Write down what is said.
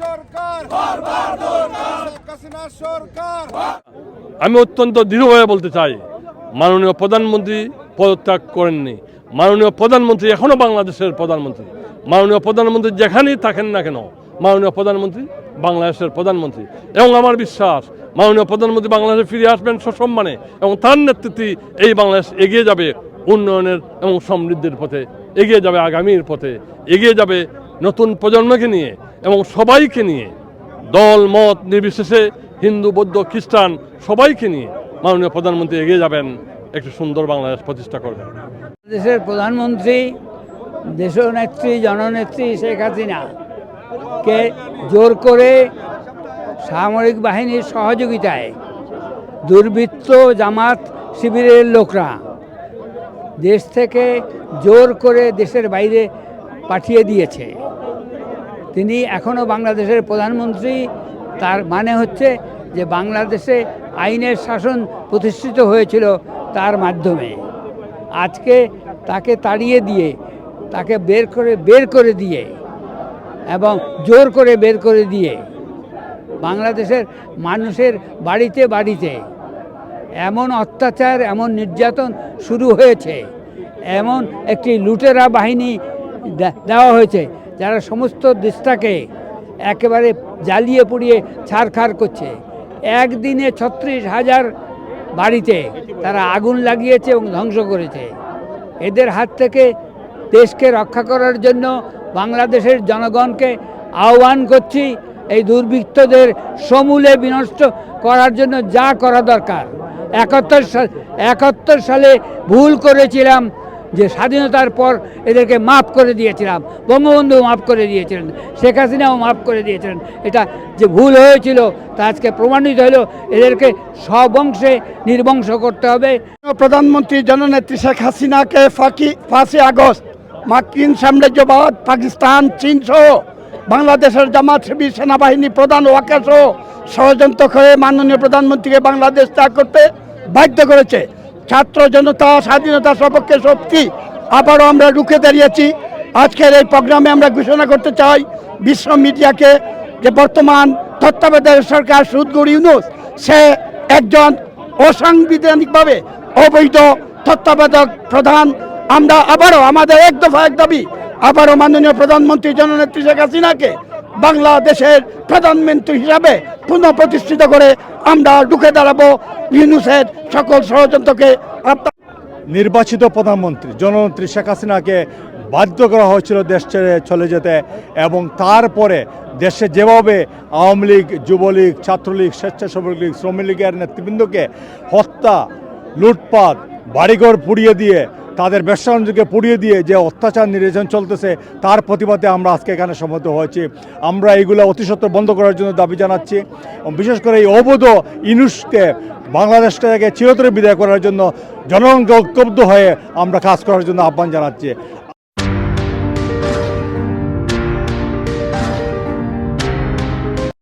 সরকার। সরকার। আমি অত্যন্ত দৃঢ়ভাবে বলতে চাই মাননীয় প্রধানমন্ত্রী পদত্যাগ করেননি। মাননীয় প্রধানমন্ত্রী এখনও বাংলাদেশের প্রধানমন্ত্রী। মাননীয় প্রধানমন্ত্রী যেখানেই থাকেন না কেন মাননীয় প্রধানমন্ত্রী বাংলাদেশের প্রধানমন্ত্রী। এবং আমার বিশ্বাস মাননীয় প্রধানমন্ত্রী বাংলাদেশে ফিরে আসবেন সসম্মানে এবং তার নেতৃত্বে এই বাংলাদেশ এগিয়ে যাবে উন্নয়নের এবং সমৃদ্ধির পথে। এগিয়ে যাবে আগামীর পথে। এগিয়ে যাবে নতুন প্রজন্মকে নিয়ে এবং সবাইকে নিয়ে, দল, মত নির্বিশেষে হিন্দু, বৌদ্ধ, খ্রিস্টান সবাইকে নিয়ে মাননীয় প্রধানমন্ত্রী এগিয়ে যাবেন, একটি সুন্দর বাংলাদেশ প্রতিষ্ঠা করবেন। দেশের প্রধানমন্ত্রী, দেশনেত্রী, জননেত্রী শেখ হাসিনা কে জোর করে সামরিক বাহিনীর সহযোগিতায় দুর্বৃত্ত জামাত শিবিরের লোকরা দেশ থেকে জোর করে দেশের বাইরে পাঠিয়ে দিয়েছে। তিনি এখনও বাংলাদেশের প্রধানমন্ত্রী, তার মানে হচ্ছে যে বাংলাদেশে আইনের শাসন প্রতিষ্ঠিত হয়েছিল তার মাধ্যমে। আজকে তাকে তাড়িয়ে দিয়ে, তাকে বের করে বের করে দিয়ে এবং জোর করে বের করে দিয়ে বাংলাদেশের মানুষের বাড়িতে বাড়িতে এমন অত্যাচার, এমন নির্যাতন শুরু হয়েছে। এমন একটি লুটেরা বাহিনী দেওয়া হয়েছে, যারা সমস্ত দেশটাকে একেবারে জ্বালিয়ে পুড়িয়ে ছাড়খাড় করছে। একদিনে ছত্রিশ হাজার বাড়িতে তারা আগুন লাগিয়েছে এবং ধ্বংস করেছে। এদের হাত থেকে দেশকে রক্ষা করার জন্য বাংলাদেশের জনগণকে আহ্বান করছি, এই দুর্বৃত্তদের সমূলে বিনষ্ট করার জন্য যা করা দরকার। একাত্তর সাল একাত্তর সালে ভুল করেছিলাম যে স্বাধীনতার পর এদেরকে মাফ করে দিয়েছিলাম বঙ্গবন্ধু মাফ করে দিয়েছিলেন, শেখ হাসিনাও মাফ করে দিয়েছিলেন। এটা যে ভুল হয়েছিল তা আজকে প্রমাণিত হলো, এদেরকে সব অংশে নির্বংশ করতে হবে। প্রধানমন্ত্রী জননেত্রী শেখ হাসিনাকে ফাঁকি পাঁচই আগস্ট, মার্কিন সাম্রাজ্যবাদ, পাকিস্তান, চীন সহ বাংলাদেশের জামাত শিবির সেনাবাহিনী প্রধান ওয়াকা সহ ষড়যন্ত্র করে মাননীয় প্রধানমন্ত্রীকে বাংলাদেশ ত্যাগ করতে বাধ্য করেছে। ছাত্র জনতা, স্বাধীনতা সপক্ষে শক্তি আবারও আমরা রুখে দাঁড়িয়েছি। আজকের এই প্রোগ্রামে আমরা ঘোষণা করতে চাই, বিশ্ব মিডিয়াকে যে বর্তমান তত্ত্বাবধায়ক সরকার সুদগুর ইউনুস, সে একজন অসাংবিধানিকভাবে অবৈধ তত্ত্বাবধায়ক প্রধান। আমরা আবারও, আমাদের এক দফা এক দাবি, আবারও মাননীয় প্রধানমন্ত্রী জননেত্রী শেখ হাসিনাকে বাংলাদেশের প্রধানমন্ত্রী হিসাবে পুনঃ প্রতিষ্ঠিত করে আমরা ঢুকে দাঁড়াবো ইউনুসের সকল ষড়যন্ত্রকে নির্বাচিত প্রধানমন্ত্রী, জননেত্রী শেখ হাসিনাকে বাধ্য করা হয়েছিল দেশ ছেড়ে চলে যেতে এবং তারপরে দেশে যেভাবে আওয়ামী লীগ, যুবলীগ, ছাত্রলীগ, স্বেচ্ছাসেবক লীগ শ্রমিক লীগের নেতৃবৃন্দকে হত্যা, লুটপাট, বাড়িঘর পুড়িয়ে দিয়ে তাদের ব্যবসা পুড়িয়ে দিয়ে যে অত্যাচার নির্যাতন চলতেছে, তার প্রতিবাদে আমরা আজকে এখানে সমর্থ হয়েছি। আমরা এইগুলো অতিসত্ত্ব বন্ধ করার জন্য দাবি জানাচ্ছি। বিশেষ করে এই অবৈধ ইনুসকে বাংলাদেশ থেকে চিরতরে বিদায় করার জন্য জনগণকে ঐক্যবদ্ধ হয়ে আমরা কাজ করার জন্য আহ্বান জানাচ্ছি।